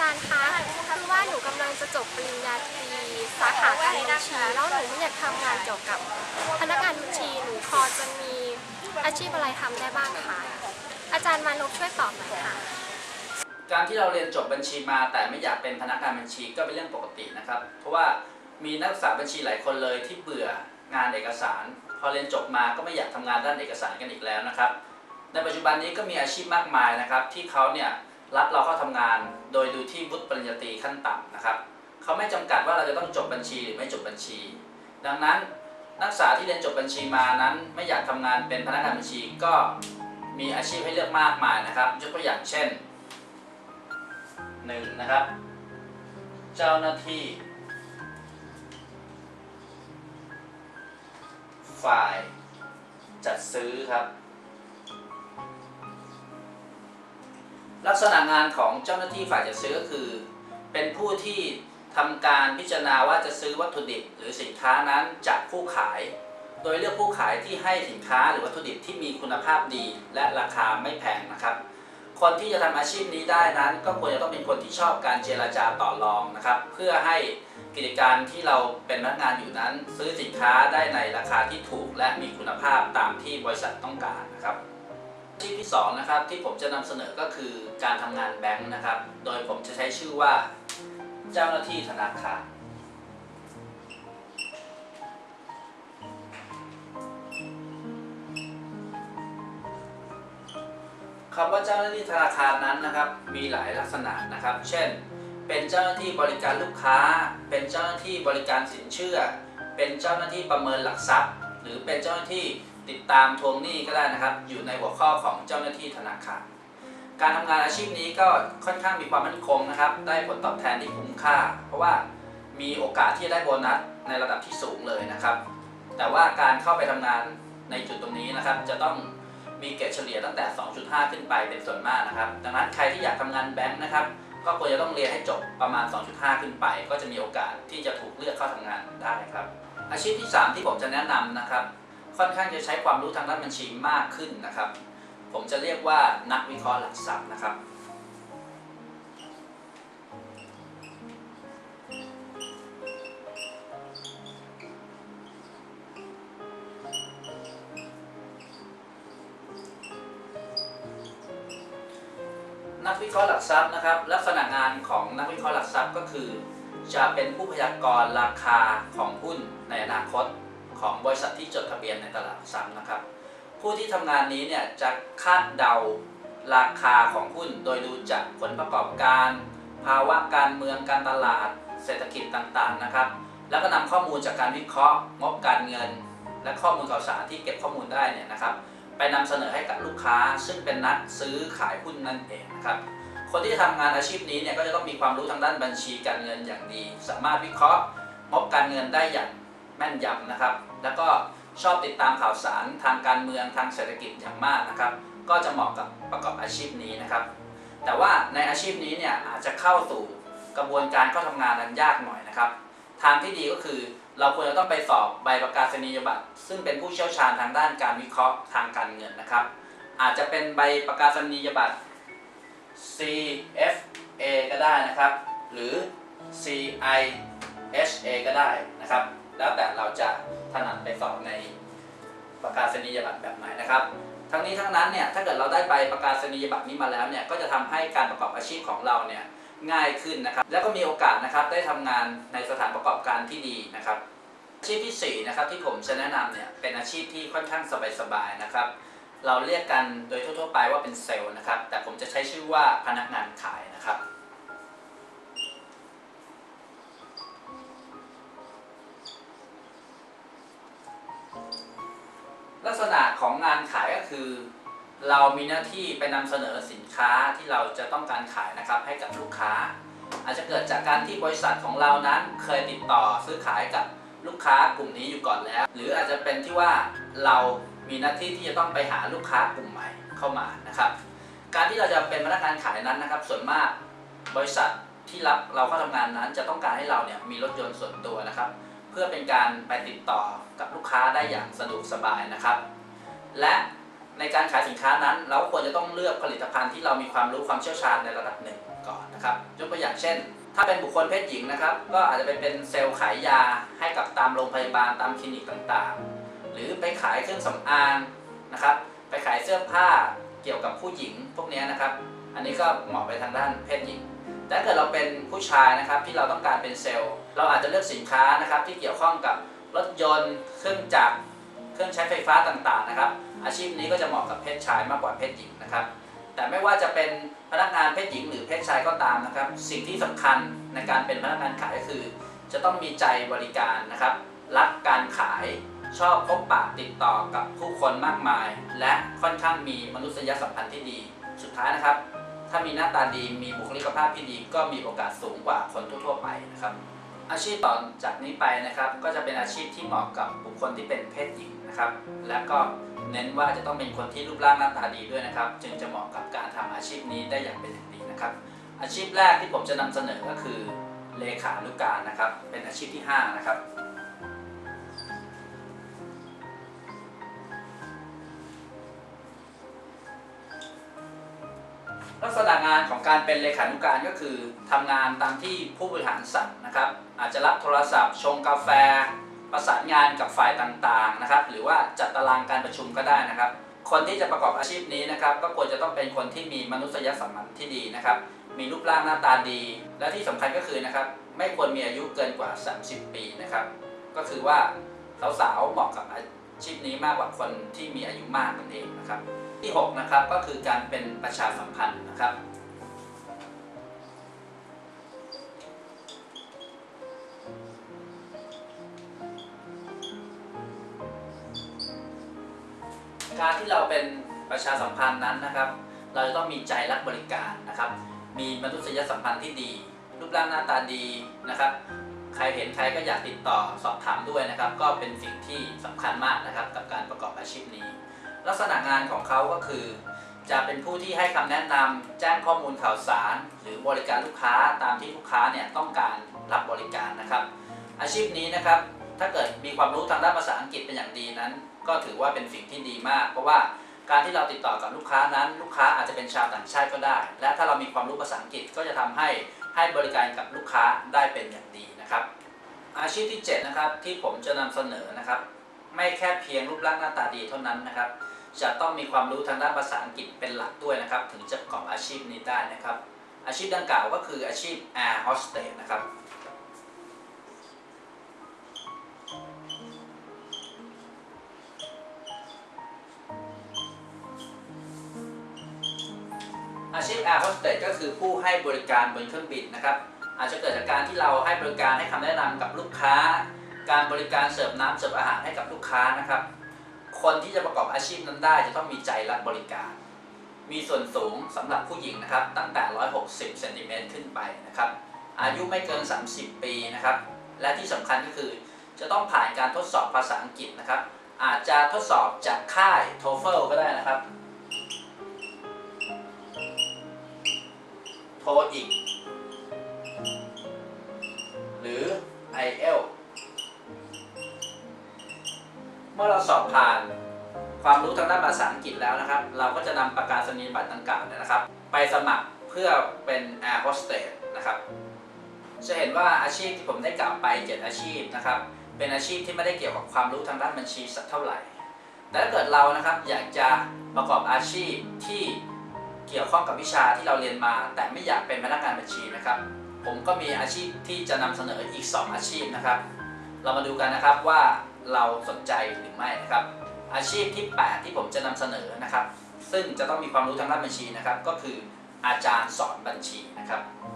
จารย์คะคือว่าหนูกำลังจะจบปริญญาตรีสาขาการบัญชีแล้วหนูไม่อยากทำงานเกี่ยวกับพนักงานบัญชีหนูพอจะมีอาชีพอะไรทำได้บ้างคะอาจารย์มานพช่วยตอบหน่อยค่ะ การที่เราเรียนจบบัญชีมา แต่ไม่อยากเป็นพนักงานบัญชีก็เป็นเรื่องปกตินะครับ เพราะว่ามีนักศึกษาบัญชีหลายคนเลยที่เบื่องานเอกสาร พอเรียนจบมาก็ไม่อยากทำงานด้านเอกสารกันอีกแล้วนะครับ ในปัจจุบันนี้ก็มีอาชีพมากมายนะครับ ที่เขาเนี่ย รับเราเข้าทำงานโดยดูที่วุฒิปริญญาตรีขั้นต่ำนะครับเขาไม่จำกัดว่าเราจะต้องจบบัญชีหรือไม่จบบัญชี ดังนั้นนักศึกษาที่เรียนจบบัญชีมานั้น ไม่อยากทำงานเป็นพนักงานบัญชีก็มีอาชีพให้เลือกมากมายนะครับยกตัวอย่างเช่นหนึ่งนะครับ เจ้าหน้าที่ ฝ่ายจัดซื้อครับ ลักษณะงานของเจ้าหน้าที่ฝ่ายจัดซื้อก็คือ เป็นผู้ที่ทำการพิจารณาว่าจะซื้อวัตถุดิบ หรือสินค้านั้นจากผู้ขาย โดยเลือกผู้ขายที่ให้สินค้าหรือวัตถุดิบที่มีคุณภาพดี และราคาไม่แพงนะครับ คนที่จะทำอาชีพนี้ได้นั้น ก็ควรจะต้องเป็นคนที่ชอบการเจรจาต่อรองนะครับ เพื่อให้กิจการที่เราเป็นพนักงานอยู่นั้น ซื้อสินค้าได้ในราคาที่ถูกและมีคุณภาพตามที่บริษัทต้องการนะครับ อาชีพที่สองนะครับที่ผมจะนำเสนอก็คือการทำงานแบงค์นะครับ โดยผมจะใช้ชื่อว่าเจ้าหน้าที่ธนาคารคำว่าเจ้าหน้าที่ธนาคารนั้นนะครับ มีหลายลักษณะนะครับ เช่น เป็นเจ้าหน้าที่บริการลูกค้า เป็นเจ้าหน้าที่บริการสินเชื่อ เป็นเจ้าหน้าที่ประเมินหลักทรัพย์ หรือเป็นเจ้าหน้าที่ ติดตามทวงหนี้ก็ได้นะครับ อยู่ในหัวข้อของเจ้าหน้าที่ธนาคารการทำงานอาชีพนี้ก็ค่อนข้างมีความมั่นคงนะครับ ได้ผลตอบแทนที่คุ้มค่า เพราะว่ามีโอกาสที่จะได้โบนัสในระดับที่สูงเลยนะครับ แต่ว่าการเข้าไปทำงานในจุดตรงนี้นะครับ จะต้องมีเกรดเฉลี่ยตั้งแต่ 2.5 ขึ้นไปเป็นส่วนมากนะครับ ดังนั้นใครที่อยากทำงานแบงค์นะครับ ก็ควรจะต้องเรียนให้จบประมาณ 2.5 ขึ้นไป ก็จะมีโอกาสที่จะถูกเลือกเข้าทำงานได้ครับ อาชีพที่ 3 ที่ผมจะแนะนำนะครับ ค่อนข้างจะใช้ความรู้ทางด้านบัญชีมากขึ้นนะครับ ผมจะเรียกว่านักวิเคราะห์หลักทรัพย์นะครับ นักวิเคราะห์หลักทรัพย์นะครับ ลักษณะงานของนักวิเคราะห์หลักทรัพย์ก็คือ จะเป็นผู้พยากรณ์ราคาของหุ้นในอนาคต ของบริษัทที่จดทะเบียนในตลาดหลักทรัพย์นะครับ ผู้ที่ทำงานนี้เนี่ยจะคาดเดาราคาของหุ้นโดยดูจากผลประกอบการ ภาวะการเมืองการตลาด เศรษฐกิจต่างๆนะครับ แล้วก็นำข้อมูลจากการวิเคราะห์ งบการเงิน และข้อมูลข่าวสารที่เก็บข้อมูลได้เนี่ยนะครับ ไปนำเสนอให้กับลูกค้า ซึ่งเป็นนักซื้อขายหุ้นนั่นเองนะครับคนที่จะทำงานอาชีพนี้เนี่ยก็จะต้องมีความรู้ทางด้านบัญชีการเงินอย่างดี สามารถวิเคราะห์งบการเงินได้อย่าง แม่นยำนะครับ แล้วก็ชอบติดตามข่าวสารทางการเมืองทางเศรษฐกิจอย่างมากนะครับ ก็จะเหมาะกับประกอบอาชีพนี้นะครับ แต่ว่าในอาชีพนี้เนี่ยอาจจะเข้าสู่กระบวนการเข้าทำงานนั้นยากหน่อยนะครับ ทางที่ดีก็คือเราควรจะต้องไปสอบใบประกาศนียบัตร ซึ่งเป็นผู้เชี่ยวชาญทางด้านการวิเคราะห์ทางการเงินนะครับ อาจจะเป็นใบประกาศนียบัตร CFA ก็ได้นะครับ หรือ CIHA ก็ได้นะครับ แล้วแต่เราจะถนัดไปสอบในประกาศนียบัตรแบบไหนนะครับ ทั้งนี้ทั้งนั้นเนี่ยถ้าเกิดเราได้ใบประกาศนียบัตรนี้มาแล้วเนี่ยก็จะทำให้การประกอบอาชีพของเราเนี่ยง่ายขึ้นนะครับ แล้วก็มีโอกาสนะครับได้ทำงานในสถานประกอบการที่ดีนะครับอาชีพที่สี่นะครับที่ผมจะแนะนำเนี่ยเป็นอาชีพที่ค่อนข้างสบายๆนะครับ เราเรียกกันโดยทั่วๆไปว่าเป็นเซลล์นะครับ แต่ผมจะใช้ชื่อว่าพนักงานขายนะครับ ลักษณะของงานขายก็คือ เรามีหน้าที่ไปนำเสนอสินค้าที่เราจะต้องการขายนะครับให้กับลูกค้า อาจจะเกิดจากการที่บริษัทของเรานั้นเคยติดต่อซื้อขายกับลูกค้ากลุ่มนี้อยู่ก่อนแล้ว หรืออาจจะเป็นที่ว่าเรามีหน้าที่ที่จะต้องไปหาลูกค้ากลุ่มใหม่เข้ามานะครับ การที่เราจะเป็นพนักงานขายนั้นนะครับ ส่วนมากบริษัทที่รับเราเข้าทำงานนั้นจะต้องการให้เราเนี่ยมีรถยนต์ส่วนตัวนะครับ เพื่อเป็นการไปติดต่อกับลูกค้าได้อย่างสะดวกสบายนะครับ และในการขายสินค้านั้น เราควรจะต้องเลือกผลิตภัณฑ์ที่เรามีความรู้ความเชี่ยวชาญในระดับหนึ่งก่อนนะครับยกตัวอย่างเช่น ถ้าเป็นบุคคลเพศหญิงนะครับ ก็อาจจะไปเป็นเซลล์ขายยาให้กับตามโรงพยาบาลตามคลินิกต่างๆ หรือไปขายเครื่องสำอางนะครับ ไปขายเสื้อผ้าเกี่ยวกับผู้หญิงพวกนี้นะครับ อันนี้ก็เหมาะไปทางด้านเพศหญิง ถ้าเกิดเราเป็นผู้ชายนะครับที่เราต้องการเป็นเซลล์ เราอาจจะเลือกสินค้านะครับที่เกี่ยวข้องกับรถยนต์ เครื่องจักร เครื่องใช้ไฟฟ้าต่างๆนะครับ อาชีพนี้ก็จะเหมาะกับเพศชายมากกว่าเพศหญิงนะครับ แต่ไม่ว่าจะเป็นพนักงานเพศหญิงหรือเพศชายก็ตามนะครับ สิ่งที่สำคัญในการเป็นพนักงานขายก็คือ จะต้องมีใจบริการนะครับ รักการขาย ชอบพบปะติดต่อกับผู้คนมากมาย และค่อนข้างมีมนุษยสัมพันธ์ที่ดี สุดท้ายนะครับ ถ้ามีหน้าตาดีมีบุคลิกภาพที่ดีก็มีโอกาสสูงกว่าคนทั่วๆไปนะครับ อาชีพต่อจากนี้ไปนะครับ ก็จะเป็นอาชีพที่เหมาะกับบุคคลที่เป็นเพศหญิงนะครับ และก็เน้นว่าจะต้องเป็นคนที่รูปร่างหน้าตาดีด้วยนะครับ จึงจะเหมาะกับการทำอาชีพนี้ได้อย่างเป็นอย่างดีนะครับ อาชีพแรกที่ผมจะนำเสนอก็คือเลขานุการนะครับ เป็นอาชีพที่ห้านะครับ ลักษณะงานของการเป็นเลขานุการก็คือทำงานตามที่ผู้บริหารสั่งนะครับ อาจจะรับโทรศัพท์ ชงกาแฟ ประสานงานกับฝ่ายต่างๆนะครับ หรือว่าจัดตารางการประชุมก็ได้นะครับ คนที่จะประกอบอาชีพนี้นะครับ ก็ควรจะต้องเป็นคนที่มีมนุษยสัมพันธ์ที่ดีนะครับ มีรูปร่างหน้าตาดี และที่สำคัญก็คือนะครับ ไม่ควรมีอายุเกินกว่า 30 ปีนะครับ ก็คือว่าสาวๆเหมาะกับ ชีพนี้มากกว่าคนที่มีอายุมากนั่นเองนะครับ ที่6นะครับก็คือการเป็นประชาสัมพันธ์นะครับ การที่เราเป็นประชาสัมพันธ์นั้นนะครับ เราจะต้องมีใจรักบริการนะครับ มีมนุษยสัมพันธ์ที่ดี รูปร่างหน้าตาดีนะครับ ใครเห็นใครก็อยากติดต่อสอบถามด้วยนะครับ ก็เป็นสิ่งที่สำคัญมากนะครับกับการประกอบอาชีพนี้ ลักษณะงานของเขาก็คือ จะเป็นผู้ที่ให้คำแนะนำแจ้งข้อมูลข่าวสาร หรือบริการลูกค้าตามที่ลูกค้าเนี่ยต้องการรับบริการนะครับ อาชีพนี้นะครับ ถ้าเกิดมีความรู้ทางด้านภาษาอังกฤษเป็นอย่างดีนั้น ก็ถือว่าเป็นสิ่งที่ดีมาก เพราะว่าการที่เราติดต่อกับลูกค้านั้น ลูกค้าอาจจะเป็นชาวต่างชาติก็ได้ และถ้าเรามีความรู้ภาษาอังกฤษก็จะทำให้ ให้บริการกับลูกค้าได้เป็นอย่างดีนะครับ อาชีพที่ 7 นะครับที่ผมจะนำเสนอนะครับ ไม่แค่เพียงรูปร่างหน้าตาดีเท่านั้นนะครับ จะต้องมีความรู้ทางด้านภาษาอังกฤษเป็นหลักด้วยนะครับ ถึงจะประกอบอาชีพนี้ได้นะครับ อาชีพดังกล่าวก็คืออาชีพ Air Hostess นะครับ ชีพ Air Hostess ก็คือผู้ให้บริการบนเครื่องบินนะครับ อาจจะเกิดจากการที่เราให้บริการให้คำแนะนำกับลูกค้า การบริการเสิร์ฟน้ำเสิร์ฟอาหารให้กับลูกค้านะครับ คนที่จะประกอบอาชีพนั้นได้จะต้องมีใจรักบริการ มีส่วนสูงสำหรับผู้หญิงนะครับ ตั้งแต่ 160เซนติเมตรขึ้นไปนะครับ อายุไม่เกิน 30 ปีนะครับ และที่สำคัญก็คือจะต้องผ่านการทดสอบภาษาอังกฤษนะครับ อาจจะทดสอบจากค่าย TOEFL ก็ได้นะครับ TOEIC หรือ IL เมื่อเราสอบผ่านความรู้ทางด้านภาษาอังกฤษแล้วนะครับ เราก็จะนำประกาศนียบัตรดังกล่าวเนี่ยนะครับ ไปสมัครเพื่อเป็น Air Hostess นะครับ จะเห็นว่าอาชีพที่ผมได้กล่าวไป 7 อาชีพนะครับ เป็นอาชีพที่ไม่ได้เกี่ยวกับความรู้ทางด้านบัญชีสักเท่าไหร่ แต่ถ้าเกิดเรานะครับอยากจะประกอบอาชีพที่ เกี่ยวข้องกับวิชาที่เราเรียนมา แต่ไม่อยากเป็นพนักงานบัญชีนะครับ ผมก็มีอาชีพที่จะนำเสนออีก 2 อาชีพนะครับ เรามาดูกันนะครับว่าเราสนใจหรือไม่นะครับ อาชีพที่ 8 ที่ผมจะนำเสนอนะครับ ซึ่งจะต้องมีความรู้ทางด้านบัญชีนะครับ ก็คืออาจารย์สอนบัญชีนะครับ